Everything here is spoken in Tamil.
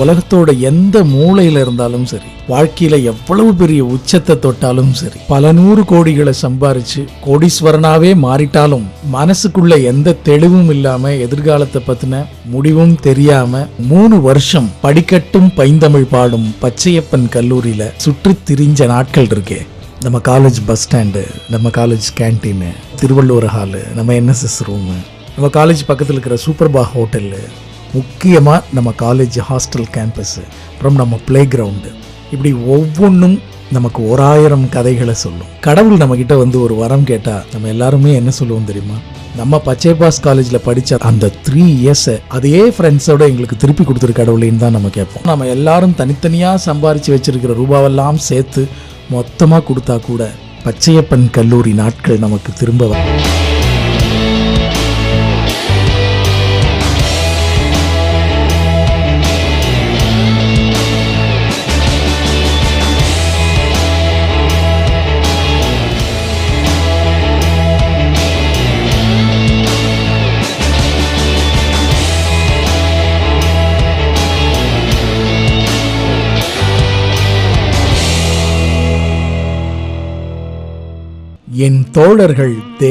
உலகத்தோட எந்த மூலையில இருந்தாலும் சரி வாழ்க்கையில எவ்வளவு பெரிய உச்சத்தை தொட்டாலும் சரி பல நூறு கோடிகளை சம்பாரிச்சு கோடீஸ்வரனாவே மாறிட்டாலும் மனசுக்குள்ள எந்த தெளிவும் இல்லாம எதிர்காலத்தை பத்தின முடிவும் தெரியாம மூணு வருஷம் படிக்கட்டும் பைந்தமிழ் பாடும் பச்சையப்பன் கல்லூரியில சுற்றி திரிஞ்ச நாட்கள் இருக்கே. நம்ம காலேஜ் பஸ் ஸ்டாண்டு நம்ம காலேஜ் கேன்டீனு திருவள்ளுவர் ஹாலு நம்ம என்எஸ்எஸ் ரூமு நம்ம காலேஜ் பக்கத்தில் இருக்கிற சூப்பர்பா ஹோட்டலு முக்கியமாக நம்ம காலேஜ் ஹாஸ்டல் கேம்பஸ்ஸு அப்புறம் நம்ம ப்ளே கிரவுண்டு இப்படி ஒவ்வொன்றும் நமக்கு ஓராயிரம் கதைகளை சொல்லும். கடவுள் நம்மக்கிட்ட வந்து ஒரு வரம் கேட்டால் நம்ம எல்லாருமே என்ன சொல்லுவோம் தெரியுமா? நம்ம பச்சைபாஸ் காலேஜில் படித்த அந்த த்ரீ இயர்ஸை அதே ஃப்ரெண்ட்ஸோட எங்களுக்கு திருப்பி கொடுத்துரு கடவுளேன்னு தான் நம்ம கேட்போம். நம்ம எல்லாரும் தனித்தனியாக சம்பாரித்து வச்சுருக்கிற ரூபாவெல்லாம் சேர்த்து மொத்தமாக கொடுத்தா கூட பச்சையப்பன் கல்லூரி நாட்கள் நமக்கு திரும்ப வரும் என் தோழர்கள் தே